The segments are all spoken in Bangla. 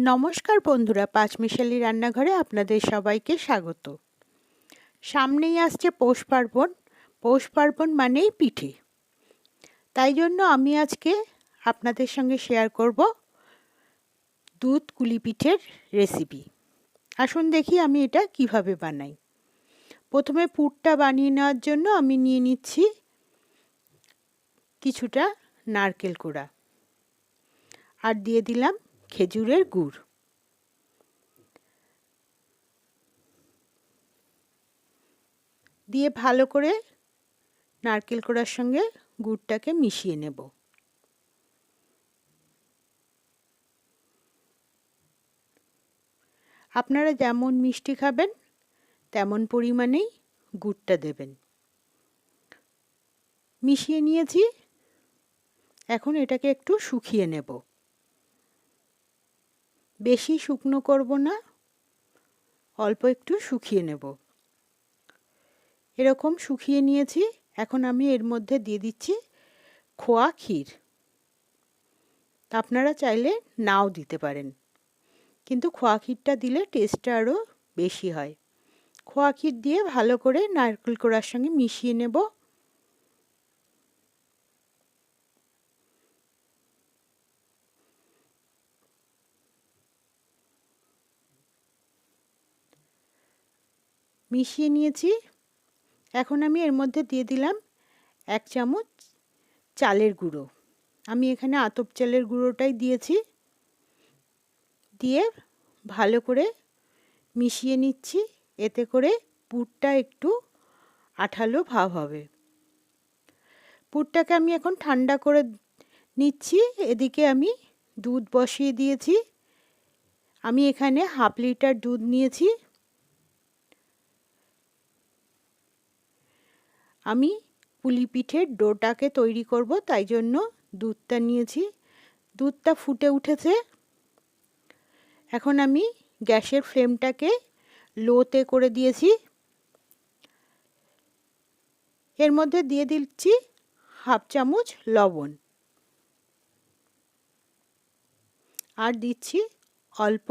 নমস্কার বন্ধুরা, পাঁচমিশালি রান্নাঘরে আপনাদের সবাইকে স্বাগত। সামনেই আসছে পৌষ পার্বণ। পৌষ পার্বণ মানেই পিঠে। তাই জন্য আমি আজকে আপনাদের সঙ্গে শেয়ার করব দুধ কুলি পিঠের রেসিপি। আসুন দেখি আমি এটা কীভাবে বানাই। প্রথমে পুরটা বানিয়ে নেওয়ার জন্য আমি নিয়ে নিচ্ছি কিছুটা নারকেল কোড়া। আর দিয়ে দিলাম খেজুরের গুড়। দিয়ে ভালো করে নারকেল কোড়ার সঙ্গে গুড়টাকে মিশিয়ে নেব। আপনারা যেমন মিষ্টি খাবেন, তেমন পরিমাণেই গুড়টা দেবেন। মিশিয়ে নিয়েছি, এখন এটাকে একটু শুকিয়ে নেব। বেশি শুকনো করব না, অল্প একটু শুকিয়ে নেব। এরকম শুকিয়ে নিয়েছি, এখন আমি এর মধ্যে দিয়ে দিচ্ছি খোয়া ক্ষীর। আপনারা চাইলে নাও দিতে পারেন, কিন্তু খোয়া ক্ষীরটা দিলে টেস্টটা আরও বেশি হয়। খোয়া ক্ষীর দিয়ে ভালো করে নারকেল কোড়ার সঙ্গে মিশিয়ে নেব। মিশিয়ে নিয়েছি। এখন আমি এর মধ্যে দিয়ে দিলাম এক চামচ চালের গুঁড়ো। আমি এখানে আতপ চালের গুঁড়োটাই দিয়েছি। দিয়ে ভালো করে মিশিয়ে নিচ্ছি। এতে করে পুরটা একটু আঠালো ভাব হবে। পুরটাকে আমি এখন ঠান্ডা করে নিচ্ছি। এদিকে আমি দুধ বসিয়ে দিয়েছি। আমি এখানে হাফ লিটার দুধ নিয়েছি। আমি পুলি পিঠের ডোটাকে তৈরি করব, তাই জন্য দুধটা নিয়েছি। দুধটা ফুটে উঠেছে। এখন আমি গ্যাসের ফ্লেমটাকে লোতে করে দিয়েছি। এর মধ্যে দিয়ে দিচ্ছি হাফ চামচ লবণ। আর দিচ্ছি অল্প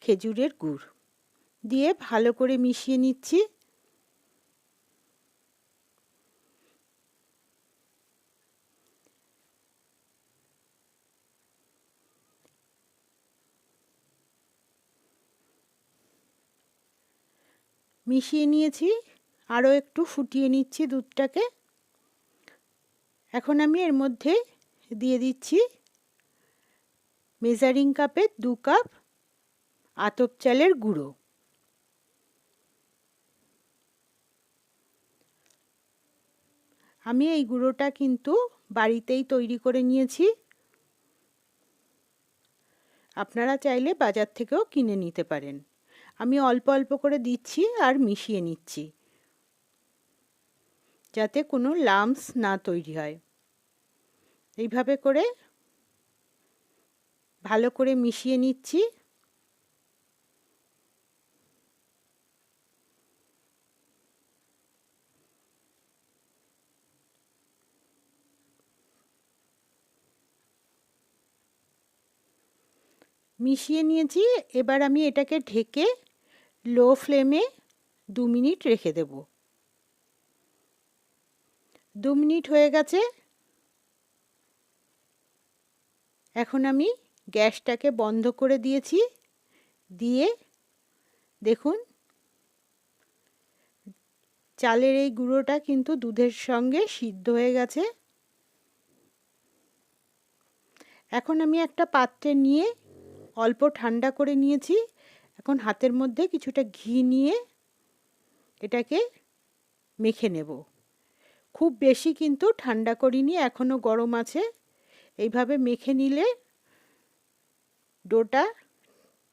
খেজুরের গুড়। দিয়ে ভালো করে মিশিয়ে নিচ্ছি। মিশিয়ে নিয়েছি, আরও একটু ফুটিয়ে নিচ্ছি দুধটাকে। এখন আমি এর মধ্যে দিয়ে দিচ্ছি মেজারিং কাপে দু কাপ আতপ চালের গুঁড়ো। আমি এই গুঁড়োটা কিন্তু বাড়িতেই তৈরি করে নিয়েছি। আপনারা চাইলে বাজার থেকেও কিনে নিতে পারেন। আমি অল্প অল্প করে দিচ্ছি আর মিশিয়ে নিচ্ছি, যাতে কোনো লামস না তৈরি হয়। এইভাবে করে ভালো করে মিশিয়ে নিচ্ছি। মিশিয়ে নিয়েছি, এবার আমি এটাকে ঢেকে লো ফ্লেমে দু মিনিট রেখে দেব। দু মিনিট হয়ে গেছে। এখন আমি গ্যাসটাকে বন্ধ করে দিয়েছি। দিয়ে দেখুন, চালের এই গুঁড়োটা কিন্তু দুধের সঙ্গে সিদ্ধ হয়ে গেছে। এখন আমি একটা পাত্রে নিয়ে অল্প ঠান্ডা করে নিয়েছি। এখন হাতের মধ্যে কিছুটা ঘি নিয়ে এটাকে মেখে নেব। খুব বেশি কিন্তু ঠান্ডা করিনি এখনও গরম আছে। এইভাবে মেখে নিলে ডোটা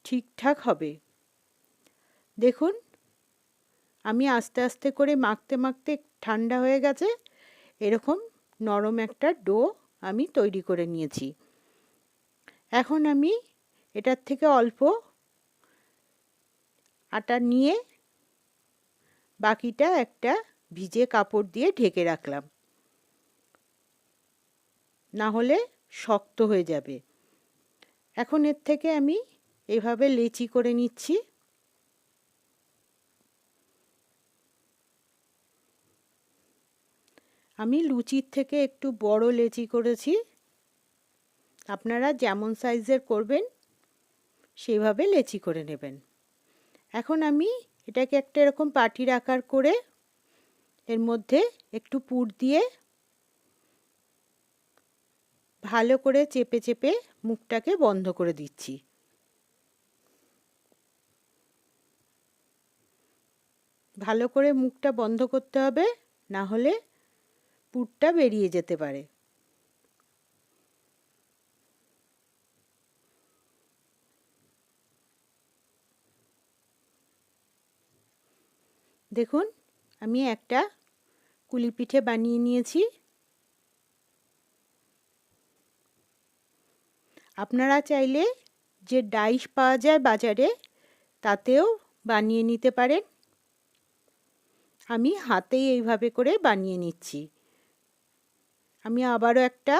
ঠিকঠাক হবে। দেখুন, আমি আস্তে আস্তে করে মাখতে মাখতে ঠান্ডা হয়ে গেছে। এরকম নরম একটা ডো আমি তৈরি করে নিয়েছি। এখন আমি এটার থেকে অল্প আটা নিয়ে বাকিটা একটা ভিজে কাপড় দিয়ে ঢেকে রাখলাম। না হলে শক্ত হয়ে যাবে। এখন এর থেকে আমি এভাবে লেচি করে নিচ্ছি। আমি লুচির থেকে একটু বড় লেচি করেছি। আপনারা যেমন সাইজের করবেন, সেভাবে লেচি করে নেবেন। এখন আমি এটাকে একটা এরকম পাটির আকার করে এর মধ্যে একটু পুর দিয়ে ভালো করে চেপে চেপে মুখটাকে বন্ধ করে দিচ্ছি। ভালো করে মুখটা বন্ধ করতে হবে, না হলে পুরটা বেরিয়ে যেতে পারে। দেখুন, আমি একটা কুলি পিঠে বানিয়ে নিয়েছি। আপনারা চাইলে যে ডাইস পাওয়া যায় বাজারে, তাতেও বানিয়ে নিতে পারেন। আমি হাতেই এইভাবে করে বানিয়ে নিচ্ছি। আমি আবারও একটা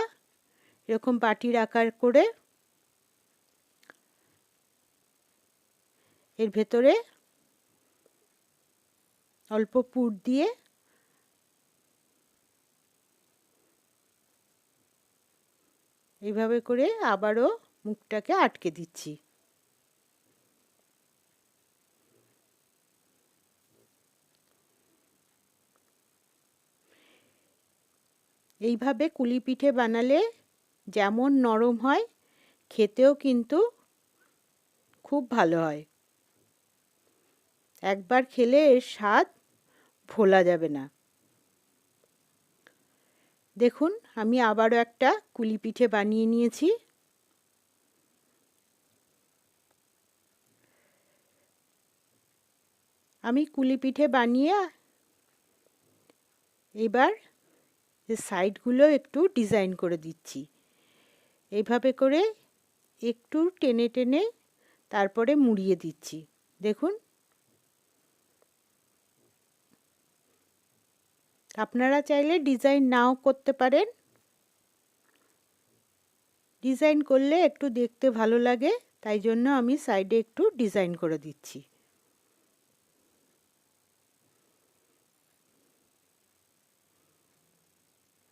এরকম পাটির আকার করে এর ভেতরে অল্প পুর দিয়ে এইভাবে করে আবারও মুখটাকে আটকে দিচ্ছি। এইভাবে কুলি পিঠে বানালে যেমন নরম হয়, খেতেও কিন্তু খুব ভালো হয়। একবার খেলে এর স্বাদ ভোলা যাবে না। দেখুন, আমি আবারও একটা কুলি পিঠে বানিয়ে নিয়েছি। আমি কুলি পিঠে বানিয়ে এবার সাইডগুলো একটু ডিজাইন করে দিচ্ছি। এইভাবে করে একটু টেনে টেনে তারপরে মুড়িয়ে দিচ্ছি। দেখুন আপনারা চাইলে ডিজাইন নাও করতে পারেন। ডিজাইন করলে একটু দেখতে ভালো লাগে, তাই জন্য আমি সাইডে একটু ডিজাইন করে দিচ্ছি।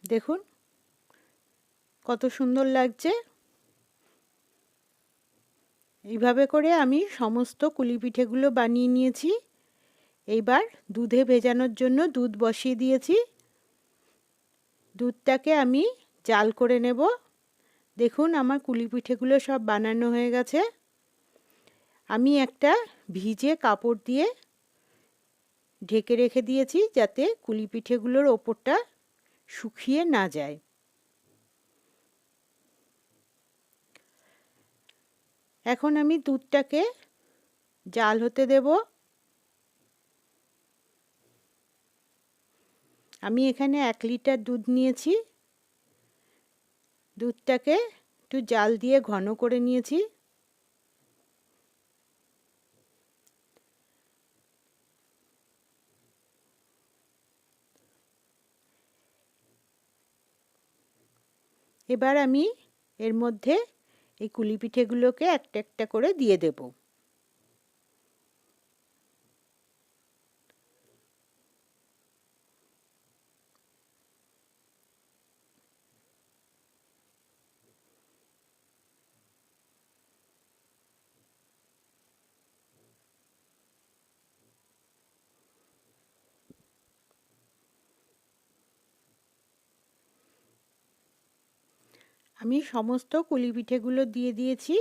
দেখুন, কত সুন্দর লাগছে। এইভাবে করে আমি সমস্ত কুলি পিঠেগুলো বানিয়ে নিয়েছি। এইবার দুধে ভেজানোর জন্য দুধ বসিয়ে দিয়েছি। দুধটাকে আমি জাল করে নেব। দেখুন আমার কুলি পিঠেগুলো সব বানানো হয়ে গেছে। আমি একটা ভিজে কাপড় দিয়ে ঢেকে রেখে দিয়েছি যাতে কুলি পিঠেগুলোর ওপরটা শুকিয়ে না যায়। এখন আমি দুধটাকে জাল হতে দেব। আমি এখানে এক লিটার দুধ নিয়েছি। দুধটাকে একটু জাল দিয়ে ঘন করে নিয়েছি। এবার আমি এর মধ্যে এই কুলি পিঠেগুলোকে একটা একটা করে দিয়ে দেব। আমি সমস্ত কুলি পিঠেগুলো দিয়ে দিয়েছি।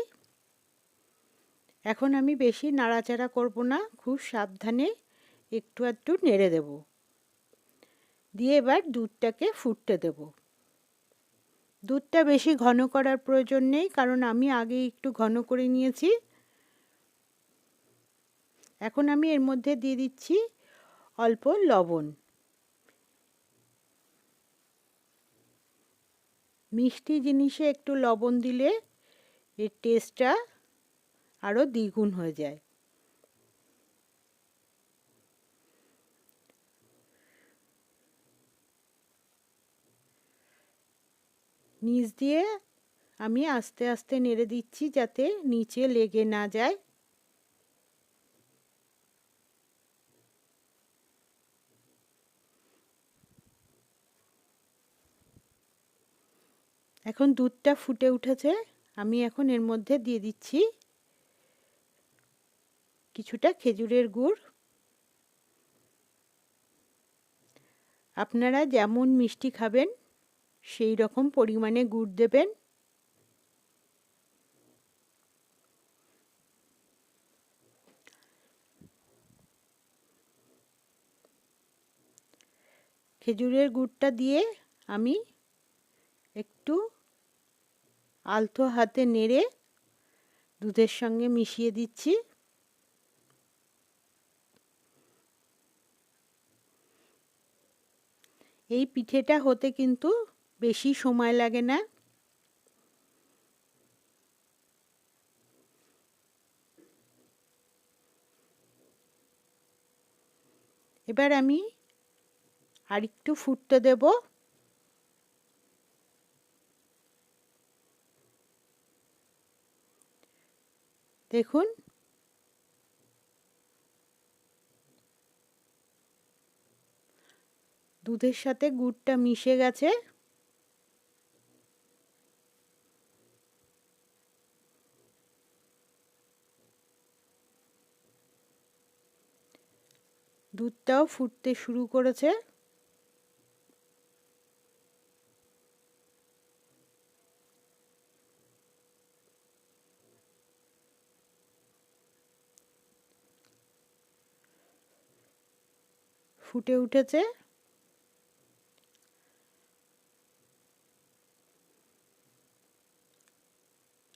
এখন আমি বেশি নাড়াচাড়া করব না, খুব সাবধানে একটু একটু নেড়ে দেব। দিয়ে এবার দুধটাকে ফুটতে দেব। দুধটা বেশি ঘন করার প্রয়োজন নেই, কারণ আমি আগে একটু ঘন করে নিয়েছি। এখন আমি এর মধ্যে দিয়ে দিচ্ছি অল্প লবণ। মিষ্টি জিনিসে একটু লবণ দিলে এর টেস্টটা আরও দ্বিগুণ হয়ে যায়। নিচ দিয়ে আমি আস্তে আস্তে নেড়ে দিচ্ছি যাতে নিচে লেগে না যায়। এখন দুধটা ফুটে উঠেছে। আমি এখন এর মধ্যে দিয়ে দিচ্ছি কিছুটা খেজুরের গুড়। আপনারা যেমন মিষ্টি খাবেন, সেই রকম পরিমাণে গুড় দেবেন। খেজুরের গুড়টা দিয়ে আমি একটু আলতো হাতে নেড়ে দুধের সঙ্গে মিশিয়ে দিচ্ছি। এই পিঠেটা হতে কিন্তু বেশি সময় লাগে না। এবার আমি আরেকটু ফুটতে দেব। দেখুন। দুধের সাথে গুড়টা মিশে গেছে। দুধটাও ফুটতে শুরু করেছে। ফুটে উঠেছে।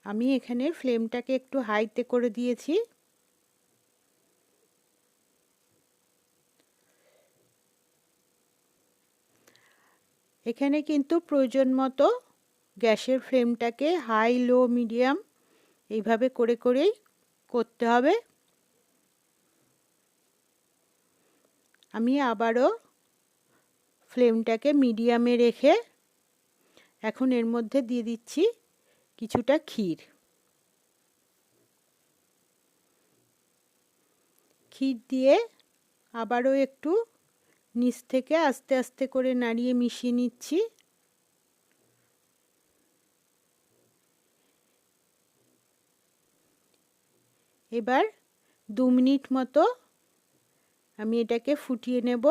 আমি এখানে ফ্লেমটাকে একটু হাইতে করে দিয়েছি। এখানে কিন্তু প্রয়োজন মতো গ্যাসের ফ্লেমটাকে হাই লো মিডিয়াম এইভাবে করে করেই করতে হবে। আমি আবারও ফ্লেমটাকে মিডিয়ামে রেখে এখন এর মধ্যে দিয়ে দিচ্ছি কিছুটা ক্ষীর। ক্ষীর দিয়ে আবারও একটু নিচ থেকে আস্তে আস্তে করে নাড়িয়ে মিশিয়ে নিচ্ছি। এবার দু মিনিট মতো আমি এটাকে ফুটিয়ে নেব।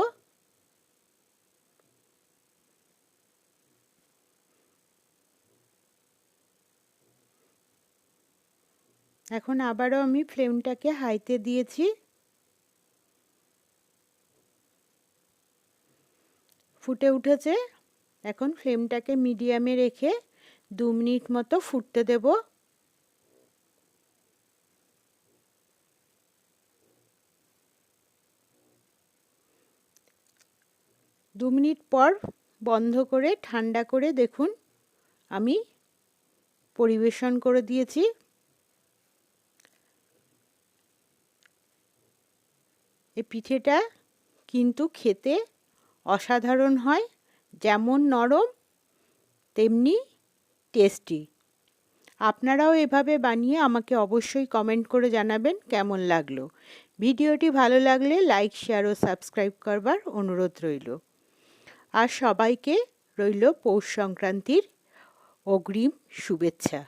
এখন আবারও আমি ফ্লেমটাকে হাইতে দিয়েছি। ফুটে উঠেছে। এখন ফ্লেমটাকে মিডিয়ামে রেখে দু মিনিট মতো ফুটতে দেব। দু মিনিট পর বন্ধ করে, ঠান্ডা করে দেখুন, আমি পরিবেশন করে দিয়েছি। এই পিঠেটা কিন্তু খেতে অসাধারণ হয়, যেমন নরম, তেমনি টেস্টি। আপনারাও এভাবে বানিয়ে আমাকে অবশ্যই কমেন্ট করে জানাবেন কেমন লাগল। ভিডিওটি ভালো লাগলে লাইক, শেয়ার ও সাবস্ক্রাইব করবার অনুরোধ রইল। আর সবাইকে রইল পৌষ সংক্রান্তির অগ্রিম শুভেচ্ছা।